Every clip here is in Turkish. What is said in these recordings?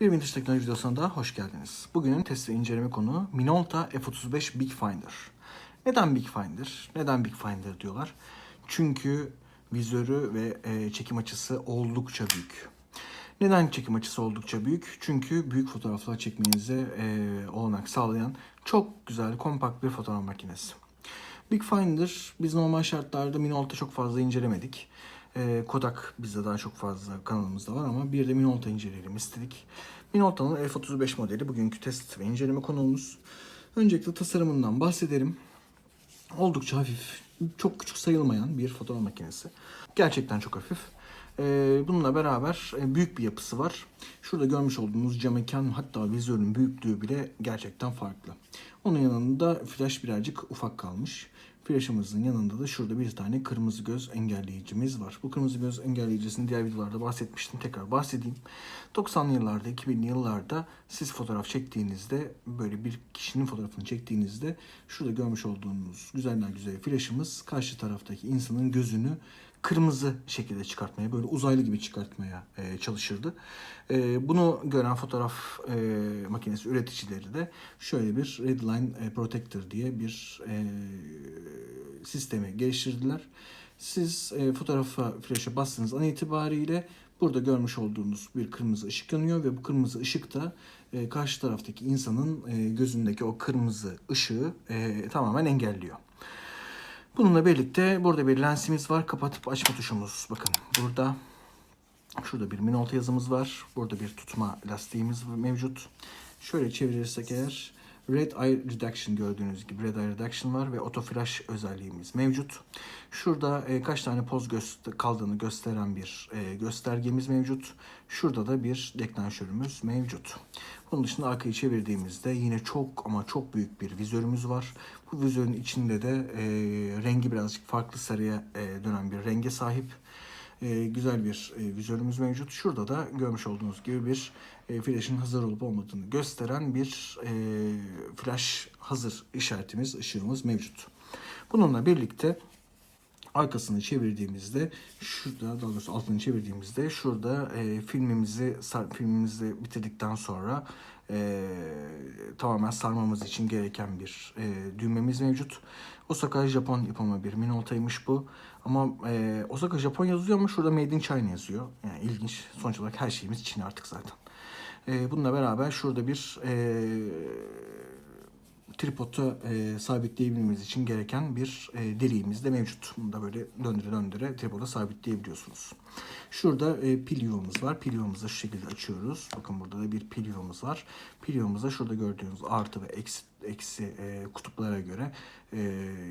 Bir Vintage Teknoloji videosuna daha hoş geldiniz. Bugünün test ve inceleme konu Minolta F35 Big Finder. Neden Big Finder? Neden Big Finder diyorlar? Çünkü vizörü ve e, çekim açısı oldukça büyük. Neden çekim açısı oldukça büyük? Çünkü büyük fotoğraflar çekmenize e, olanak sağlayan çok güzel, kompakt bir fotoğraf makinesi. Big Finder biz normal şartlarda Minolta çok fazla incelemedik. Ee, Kodak bizde daha çok fazla kanalımızda var ama bir de Minolta inceleyelim istedik. Minolta'nın F35 modeli bugünkü test ve inceleme konuğumuz. Öncelikle tasarımından bahsedelim. Oldukça hafif, çok küçük sayılmayan bir fotoğraf makinesi. Gerçekten çok hafif. Ee, bununla beraber e, büyük bir yapısı var. Şurada görmüş olduğunuz cam mekan hatta vizörün büyüklüğü bile gerçekten farklı. Onun yanında flash birazcık ufak kalmış. Flash'ımızın yanında da şurada bir tane kırmızı göz engelleyicimiz var. Bu kırmızı göz engelleyicisini diğer videolarda bahsetmiştim. Tekrar bahsedeyim. 90'lı yıllarda, 2000'li yıllarda siz fotoğraf çektiğinizde böyle bir kişinin fotoğrafını çektiğinizde şurada görmüş olduğunuz güzeller güzel flash'ımız karşı taraftaki insanın gözünü kırmızı şekilde çıkartmaya, böyle uzaylı gibi çıkartmaya e, çalışırdı. E, bunu gören fotoğraf e, makinesi üreticileri de şöyle bir Redline e, Protector diye bir e, sistemi geliştirdiler. Siz e, fotoğrafa, flaşa bastığınız an itibariyle burada görmüş olduğunuz bir kırmızı ışık yanıyor ve bu kırmızı ışık da e, karşı taraftaki insanın e, gözündeki o kırmızı ışığı e, tamamen engelliyor. Bununla birlikte burada bir lensimiz var. Kapatıp açma tuşumuz. Bakın burada şurada bir Minolta yazımız var. Burada bir tutma lastiğimiz mevcut. Şöyle çevirirsek eğer Red Eye Reduction gördüğünüz gibi Red Eye Reduction var ve Auto Flash özelliğimiz mevcut. Şurada e, kaç tane poz göster kaldığını gösteren bir e, göstergemiz mevcut. Şurada da bir deklanşörümüz mevcut. Bunun dışında arkayı çevirdiğimizde yine çok ama çok büyük bir vizörümüz var. Bu vizörün içinde de e, rengi birazcık farklı sarıya e, dönen bir renge sahip. E, güzel bir e, vizörümüz mevcut. Şurada da görmüş olduğunuz gibi bir e, flash'ın hazır olup olmadığını gösteren bir e, flash hazır işaretimiz, ışığımız mevcut. Bununla birlikte arkasını çevirdiğimizde şurada daha doğrusu altını çevirdiğimizde şurada e, filmimizi filmimizi bitirdikten sonra e, tamamen sarmamız için gereken bir e, düğmemiz mevcut. Osaka Japon yapımı bir Minolta'ymış bu. Ama e, Osaka Japon yazıyor ama şurada Made in China yazıyor. Yani ilginç. Sonuç olarak her şeyimiz Çin artık zaten. E, bununla beraber şurada bir e, tripoda e, sabitleyebilmemiz için gereken bir e, deliğimiz de mevcut. Bunu da böyle döndüre döndüre tripoda sabitleyebiliyorsunuz. Şurada e, pil yuvamız var. Pil yuvamızı şu şekilde açıyoruz. Bakın burada da bir pil yuvamız var. Pil yuvamıza şurada gördüğünüz artı ve eksi, eksi e, kutuplara göre e,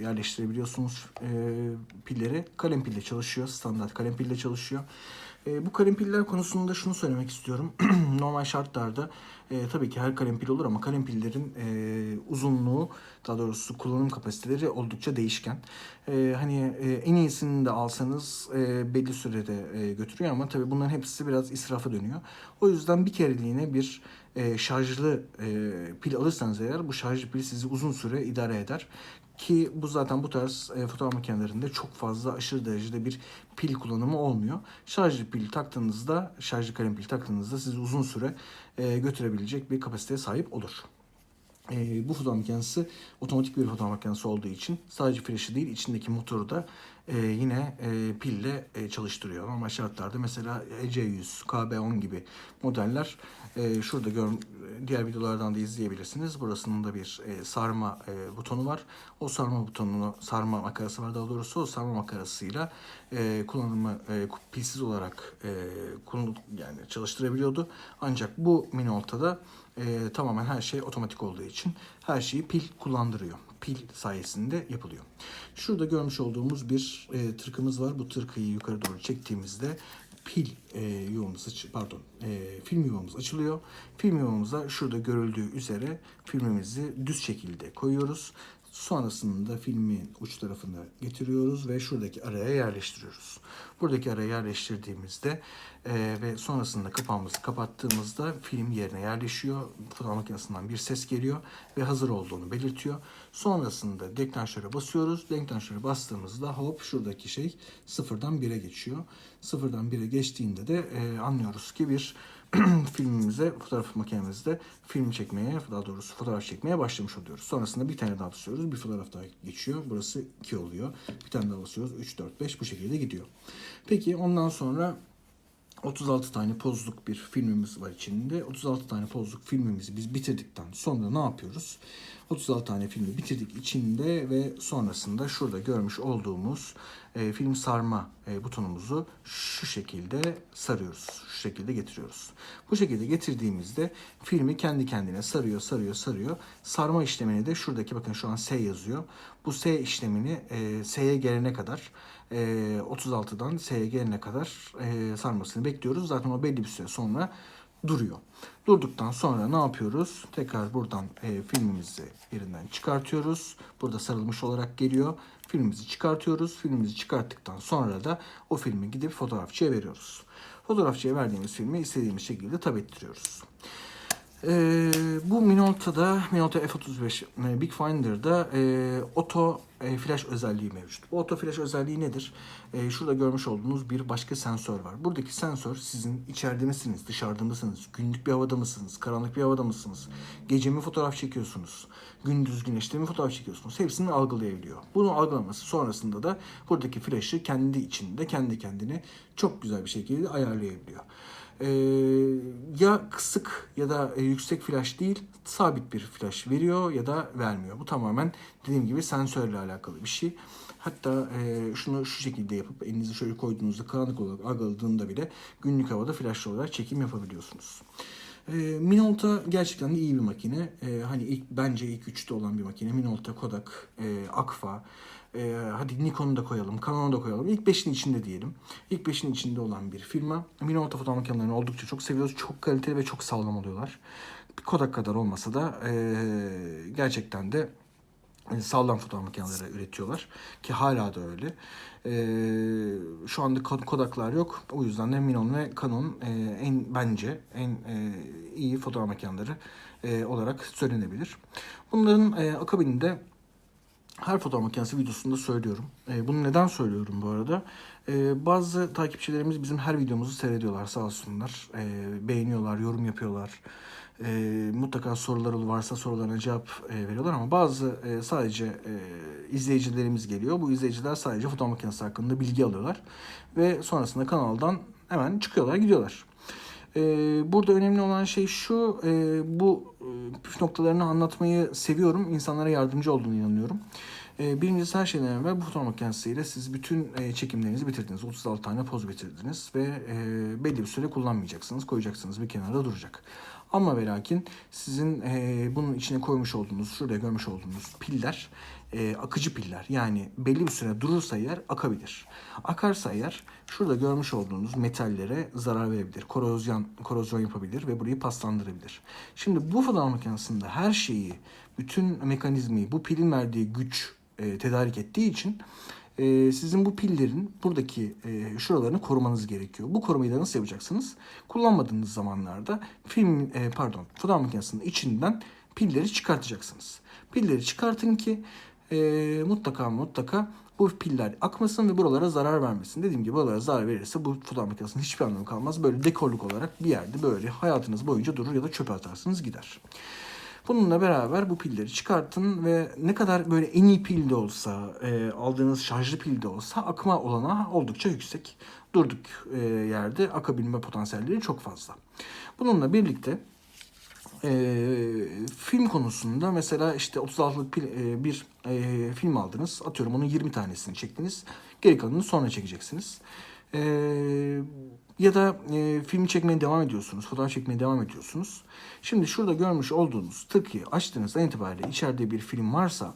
yerleştirebiliyorsunuz e, pilleri. Kalem pille çalışıyor. Standart kalem pille çalışıyor. E, bu kalem piller konusunda şunu söylemek istiyorum. Normal şartlarda e, tabii ki her kalem pil olur ama kalem pillerin e, uzunluğu daha doğrusu kullanım kapasiteleri oldukça değişken. E, hani e, en iyisini de alsanız e, belli sürede e, götürüyor ama tabii bunların hepsi biraz israfa dönüyor. O yüzden bir kereliğine bir e, şarjlı e, pil alırsanız eğer bu şarjlı pil sizi uzun süre idare eder. Ki bu zaten bu tarz e, fotoğraf makinelerinde çok fazla aşırı derecede bir pil kullanımı olmuyor. Şarjlı pil taktığınızda, şarjlı kalem pil taktığınızda sizi uzun süre e, götürebilecek bir kapasiteye sahip olur. E, bu fotoğraf makinesi otomatik bir fotoğraf makinesi olduğu için sadece flash'ı değil içindeki motoru da e, yine e, pille e, çalıştırıyor. Normal şartlarda mesela EC100, KB10 gibi modeller e, şurada gör, diğer videolardan da izleyebilirsiniz. Burasının da bir e, sarma e, butonu var. O sarma butonunu, sarma makarası var daha doğrusu. O sarma makarasıyla e, kullanımı e, pilsiz olarak e, kullanıp yani çalıştırabiliyordu. Ancak bu Minolta'da e, tamamen her şey otomatik olduğu için her şeyi pil kullandırıyor. Pil sayesinde yapılıyor. Şurada görmüş olduğumuz bir e, tırkımız var. Bu tırkıyı yukarı doğru çektiğimizde pil e, yuvamız pardon e, film yuvamız açılıyor. Film yuvamıza şurada görüldüğü üzere filmimizi düz şekilde koyuyoruz. Sonrasında filmin uç tarafını getiriyoruz ve şuradaki araya yerleştiriyoruz. Buradaki araya yerleştirdiğimizde e, ve sonrasında kapağımızı kapattığımızda film yerine yerleşiyor. Fotoğraf makinesinden bir ses geliyor ve hazır olduğunu belirtiyor. Sonrasında deklanşöre basıyoruz. Deklanşöre bastığımızda hop şuradaki şey sıfırdan 1'e geçiyor. Sıfırdan 1'e geçtiğinde de e, anlıyoruz ki bir filmimize, fotoğraf makinemizde film çekmeye, daha doğrusu fotoğraf çekmeye başlamış oluyoruz. Sonrasında bir tane daha basıyoruz. Bir fotoğraf daha geçiyor. Burası 2 oluyor. Bir tane daha basıyoruz. 3, 4, 5 bu şekilde gidiyor. Peki ondan sonra 36 tane pozluk bir filmimiz var içinde. 36 tane pozluk filmimizi biz bitirdikten sonra ne yapıyoruz? 36 tane filmi bitirdik içinde ve sonrasında şurada görmüş olduğumuz e, film sarma e, butonumuzu şu şekilde sarıyoruz. Şu şekilde getiriyoruz. Bu şekilde getirdiğimizde filmi kendi kendine sarıyor, sarıyor, sarıyor. Sarma işlemini de şuradaki bakın şu an S yazıyor. Bu S işlemini e, S'ye gelene kadar e, 36'dan S'ye gelene kadar e, sarmasını bekliyoruz. Zaten o belli bir süre sonra duruyor. Durduktan sonra ne yapıyoruz? Tekrar buradan e, filmimizi yerinden çıkartıyoruz. Burada sarılmış olarak geliyor. Filmimizi çıkartıyoruz. Filmimizi çıkarttıktan sonra da o filmi gidip fotoğrafçıya veriyoruz. Fotoğrafçıya verdiğimiz filmi istediğimiz şekilde tab ettiriyoruz. Ee, bu Minolta'da, Minolta F35 e, Big Finder'da e, auto e, flash özelliği mevcut. Bu auto flash özelliği nedir? E, şurada görmüş olduğunuz bir başka sensör var. Buradaki sensör sizin içeride misiniz, dışarıda mısınız, günlük bir havada mısınız, karanlık bir havada mısınız, gece mi fotoğraf çekiyorsunuz, gündüz güneşte mi fotoğraf çekiyorsunuz? Hepsini algılayabiliyor. Bunu algılaması sonrasında da buradaki flash'ı kendi içinde, kendi kendine çok güzel bir şekilde ayarlayabiliyor. Ee, ya kısık ya da e, yüksek flash değil sabit bir flash veriyor ya da vermiyor. Bu tamamen dediğim gibi sensörle alakalı bir şey. Hatta e, şunu şu şekilde yapıp elinizi şöyle koyduğunuzda karanlık olarak algıladığında bile günlük havada flashlı olarak çekim yapabiliyorsunuz. E, Minolta gerçekten de iyi bir makine. E, hani ilk bence ilk üçte olan bir makine. Minolta, Kodak, e, Agfa, e, hadi Nikon'u da koyalım, Canon'u da koyalım. İlk beşin içinde diyelim. İlk beşin içinde olan bir firma. Minolta fotoğraf makinelerini oldukça çok seviyoruz. Çok kaliteli ve çok sağlam oluyorlar. Kodak kadar olmasa da e, gerçekten de e, sağlam fotoğraf makineleri üretiyorlar. Ki hala da öyle. E, şu anda Ko- Kodak'lar yok. O yüzden de Minon ve Canon e, en bence en e, iyi fotoğraf makineleri e, olarak söylenebilir. Bunların e, akabinde her fotoğraf makinesi videosunda söylüyorum. E, bunu neden söylüyorum bu arada? E, bazı takipçilerimiz bizim her videomuzu seyrediyorlar sağ olsunlar. E, beğeniyorlar, yorum yapıyorlar. E, mutlaka soruları varsa sorularına cevap e, veriyorlar ama bazı e, sadece e, izleyicilerimiz geliyor. Bu izleyiciler sadece fotoğraf makinesi hakkında bilgi alıyorlar. Ve sonrasında kanaldan hemen çıkıyorlar, gidiyorlar. Ee, burada önemli olan şey şu, e, bu e, püf noktalarını anlatmayı seviyorum. İnsanlara yardımcı olduğunu inanıyorum. E, birincisi her şeyden evvel bu fotoğraf makinesiyle siz bütün e, çekimlerinizi bitirdiniz. 36 tane poz bitirdiniz ve e, belli bir süre kullanmayacaksınız. Koyacaksınız bir kenarda duracak. Ama ve lakin sizin e, bunun içine koymuş olduğunuz, şurada görmüş olduğunuz piller e, akıcı piller. Yani belli bir süre durursa eğer akabilir. Akarsa eğer şurada görmüş olduğunuz metallere zarar verebilir. Korozyon, korozyon yapabilir ve burayı paslandırabilir. Şimdi bu fotoğraf makinesinde her şeyi, bütün mekanizmayı bu pilin verdiği güç e, tedarik ettiği için e, sizin bu pillerin buradaki e, şuralarını korumanız gerekiyor. Bu korumayı da nasıl yapacaksınız? Kullanmadığınız zamanlarda film e, pardon fotoğraf makinesinin içinden pilleri çıkartacaksınız. Pilleri çıkartın ki e, mutlaka mutlaka bu piller akmasın ve buralara zarar vermesin. Dediğim gibi buralara zarar verirse bu fotoğraf makinesinin hiçbir anlamı kalmaz. Böyle dekorluk olarak bir yerde böyle hayatınız boyunca durur ya da çöpe atarsınız gider. Bununla beraber bu pilleri çıkartın ve ne kadar böyle en iyi pil de olsa, e, aldığınız şarjlı pil de olsa akma olanağı oldukça yüksek. Durduk e, yerde akabilme potansiyelleri çok fazla. Bununla birlikte e, film konusunda mesela işte 36'lık pil, e, bir e, film aldınız. Atıyorum onun 20 tanesini çektiniz. Geri kalanını sonra çekeceksiniz. E, ya da e, film çekmeye devam ediyorsunuz. Fotoğraf çekmeye devam ediyorsunuz. Şimdi şurada görmüş olduğunuz tıkı açtığınızdan itibariyle içeride bir film varsa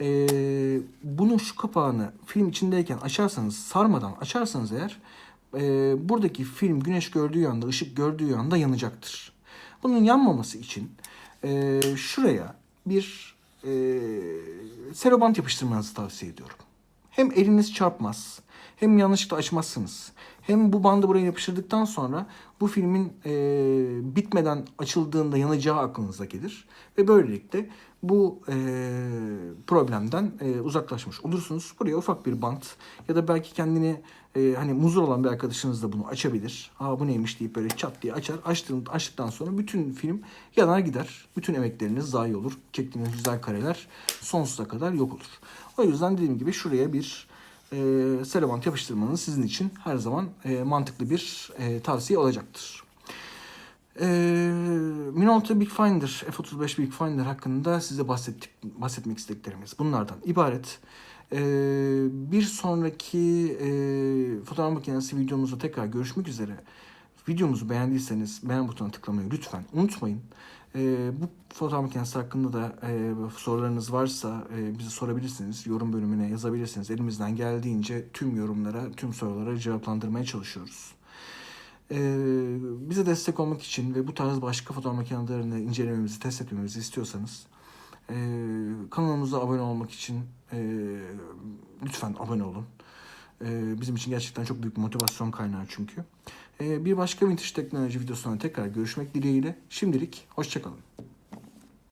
e, bunun şu kapağını film içindeyken açarsanız sarmadan açarsanız eğer e, buradaki film güneş gördüğü anda, ışık gördüğü anda yanacaktır. Bunun yanmaması için e, şuraya bir e, serobant yapıştırmanızı tavsiye ediyorum. Hem eliniz çarpmaz, hem yanlışlıkla açmazsınız. Hem bu bandı buraya yapıştırdıktan sonra bu filmin e, bitmeden açıldığında yanacağı aklınıza gelir. Ve böylelikle bu e, problemden e, uzaklaşmış olursunuz. Buraya ufak bir bant ya da belki kendini e, hani muzur olan bir arkadaşınız da bunu açabilir. Aa bu neymiş deyip böyle çat diye açar. Açtığın, açtıktan sonra bütün film yanar gider. Bütün emekleriniz zayi olur. Çektiğiniz güzel kareler sonsuza kadar yok olur. O yüzden dediğim gibi şuraya bir e, serabant yapıştırmanız sizin için her zaman e, mantıklı bir e, tavsiye olacaktır. E, Minolta Big Finder, F35 Big Finder hakkında size bahsettik, bahsetmek istediklerimiz bunlardan ibaret. E, bir sonraki e, fotoğraf makinesi videomuzda tekrar görüşmek üzere. Videomuzu beğendiyseniz beğen butonuna tıklamayı lütfen unutmayın. E, bu fotoğraf makinesi hakkında da e, sorularınız varsa e, bize sorabilirsiniz. Yorum bölümüne yazabilirsiniz. Elimizden geldiğince tüm yorumlara, tüm sorulara cevaplandırmaya çalışıyoruz. Ee, bize destek olmak için ve bu tarz başka fotoğraf makinelerini incelememizi, test etmemizi istiyorsanız e, kanalımıza abone olmak için e, lütfen abone olun. E, bizim için gerçekten çok büyük motivasyon kaynağı çünkü. E, bir başka vintage teknoloji videosuna tekrar görüşmek dileğiyle. Şimdilik hoşçakalın.